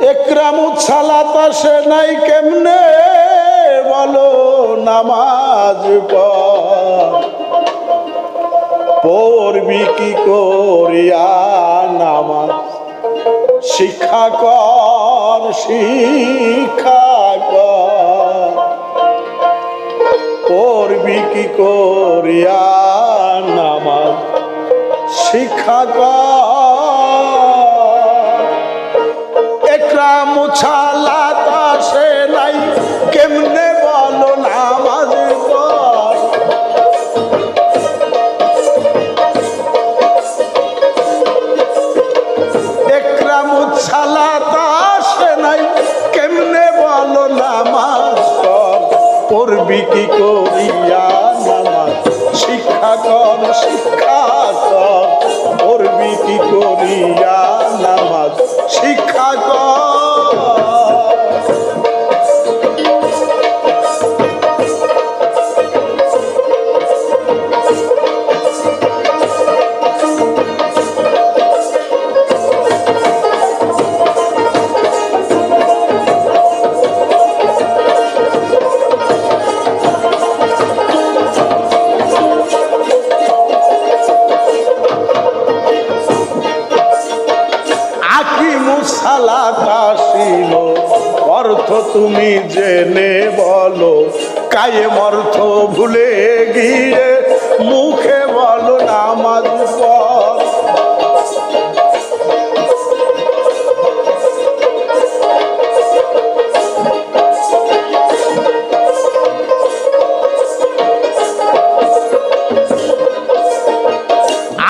একরামু ছালাত আসে নাই কেমনে? বলো নামাজ পড়। পড়বি কি করিয়া নামাজ? শিক্ষা কর শিক্ষা কর। পড়বি কি করিয়া নামাজ? শিক্ষা কর কি করিয়া নামাজ। শিক্ষা কর শিক্ষা কর। কি করিয়া নামাজ। শিক্ষা কর অর্থ তুমি জেনে বলো কায়েম অর্থ ভুলে গিয়ে মুখে বলো নামাজ পড়।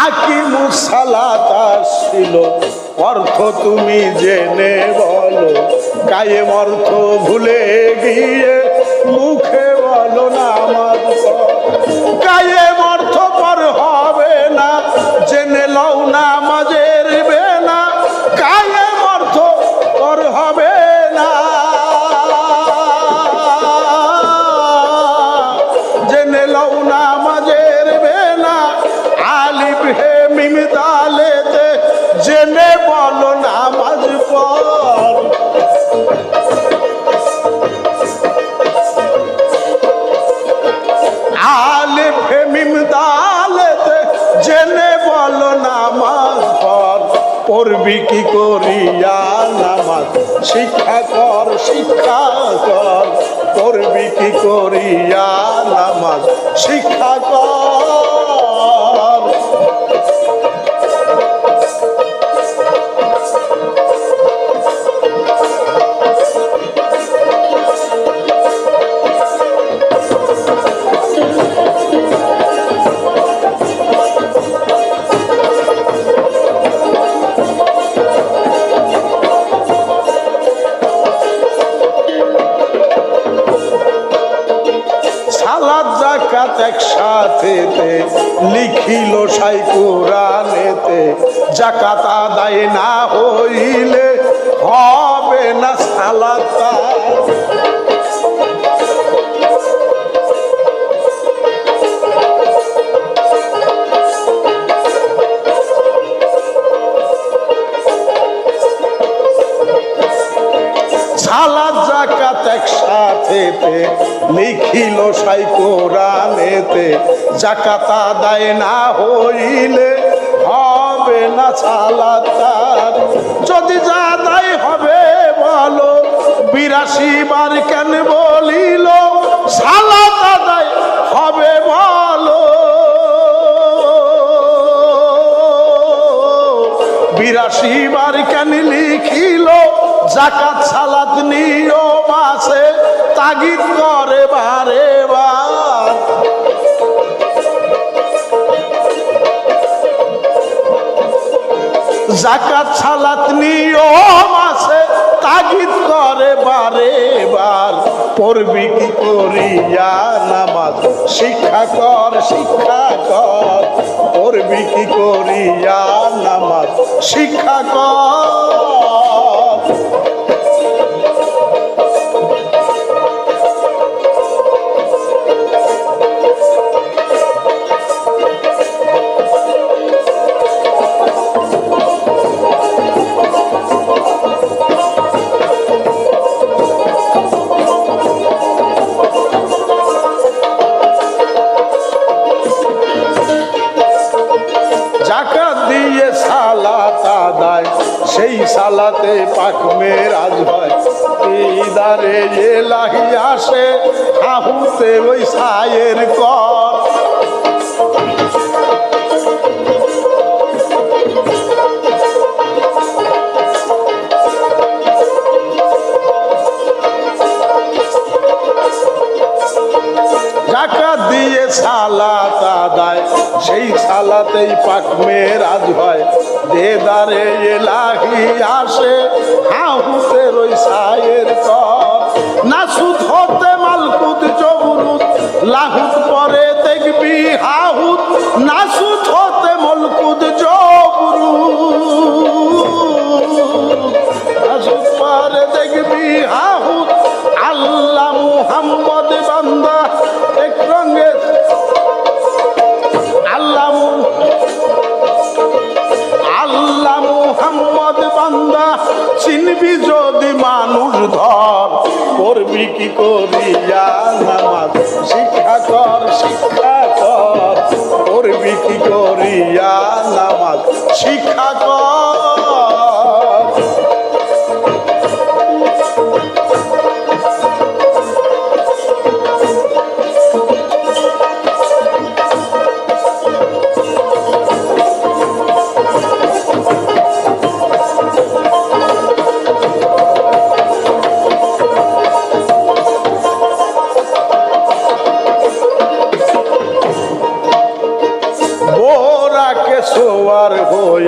আকি মুসালাতা ছিল অর্থ তুমি জেনে বলো কায়েম অর্থ ভুলে গিয়ে মুখে বলো না আমার কায়েম অর্থ পর হবে না, জেনে লও না মাঝের বেনা। কায়েম অর্থ পর হবে না। জেনে লও না মাঝের বেনা। আলিফ হে মিম নামাজ। শিক্ষা কর শিক্ষা কর করবি কি করিয়া নামাজ? শিক্ষা কর। জাকাত একসাথে লিখিল সাই কোরআনেতে জাকাত আদায় না হইলে হবে না সালাদ সালাদ জাকাত একসাথে লিখিল সাই কোরআনেতে, জাকাত আদায় না হইলে হবে না সালাদ তার। যদি যা হবে বলো, বিরাশি বার কেন বলিল, সালাদ আদায় হবে বলো। বিরাশি জাকাত সালাত নিয়ম আছে, তাগিদ করে বারে জাকাত সালাত নিয়ম আছে, তাগিদ করে বারে বার। পড়বি কি করিয়া নামাজ? শিক্ষা কর শিক্ষা কর। পড়বি কি করিয়া নামাজ? শিক্ষা কর। Thank you. সালাতে পাক মেরাজ হয়। ইদারে এলাহি আসে আহুতে ওই সায়ের কর। সেই সালাতেই পাক মেরাজ হয়। দেদারে এলাহি আসে হাউসের ওই সায়ের কর নাসুদ হতে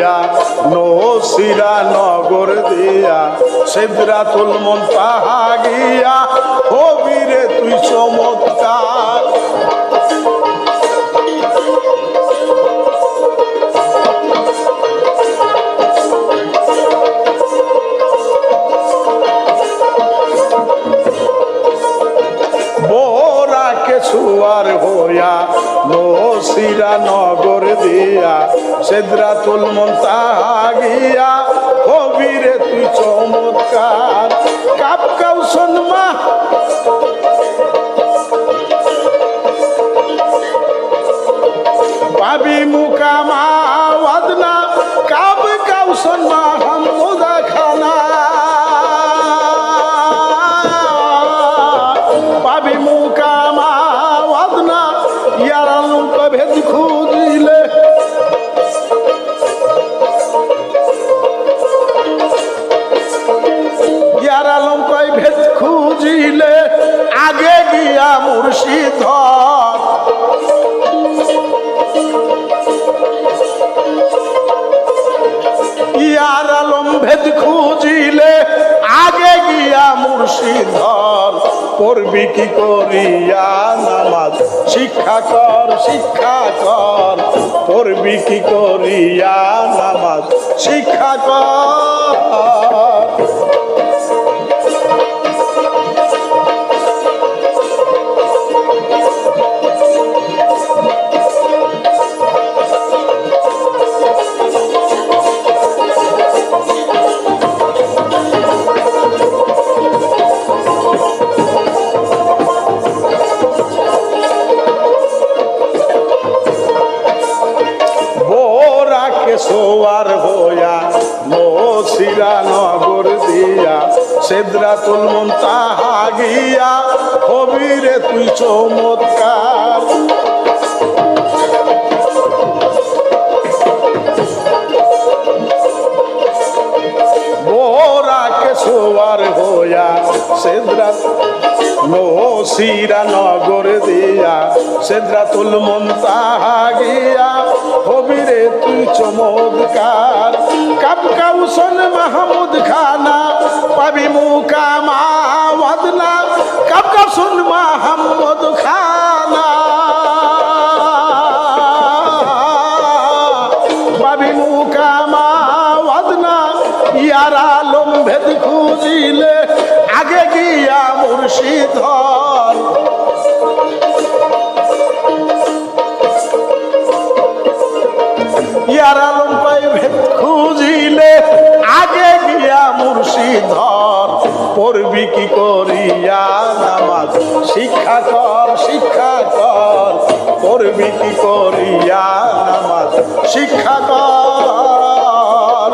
হইয়া নসিরা নগর দিয়া, সিদ্রাতুল মন্তাহা গিয়া হবিরে তুই চমৎকার। সুয়ার হইয়া, নসিরা নগর দিয়া সেদ্রাতুল মন্তাহা গিয়া কবিরে তুই চমৎকার। কাপ কাউসন মা পাবি মুকামা ওয়াদনা কাব কাউসন মা হামুদা খানা। পাবি মুকামা ওয়াদনা ইয়ার আলম ভেদ ভেদ খুঁজিলে আগে গিয়া মুর্শিধর। পড়বি কি করিয়া নামাজ? শিক্ষা কর শিক্ষা কর। পড়বি কি করিয়া নামাজ? শিক্ষা কর। সোয়ার হইয়া নসিরা নগর দিয়া সেদ্রাতুল মুনতাহা গিয়া হবিরে তুই চমৎকার। সোয়ার হইয়া সেদ্রাত নসিরা নগর দিয়া, সেদ্রাতুল মন্তাহা গিয়া হবিরে, তুই চমৎকার। কাপ মাহমুদ খানা, পাবি মুকামা ওয়াদনা কাপ কাউসন মাহমুদ খানা। করিয়া নামাজ। শিক্ষা কর শিক্ষা কর পড়বি কি করিয়া নামাজ? শিক্ষা কর।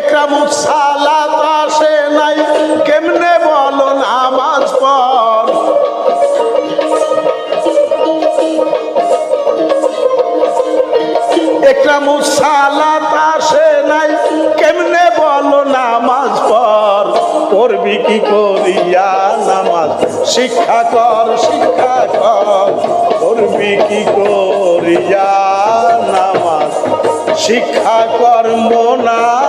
একরামুস সালাত আসে নাই, কেমনে বলো নামাজ পড়? একরামুস সালাত শিক্ষা কর শিক্ষা কর। করবি কি করিয়া নামাজ? শিক্ষা কর্ম না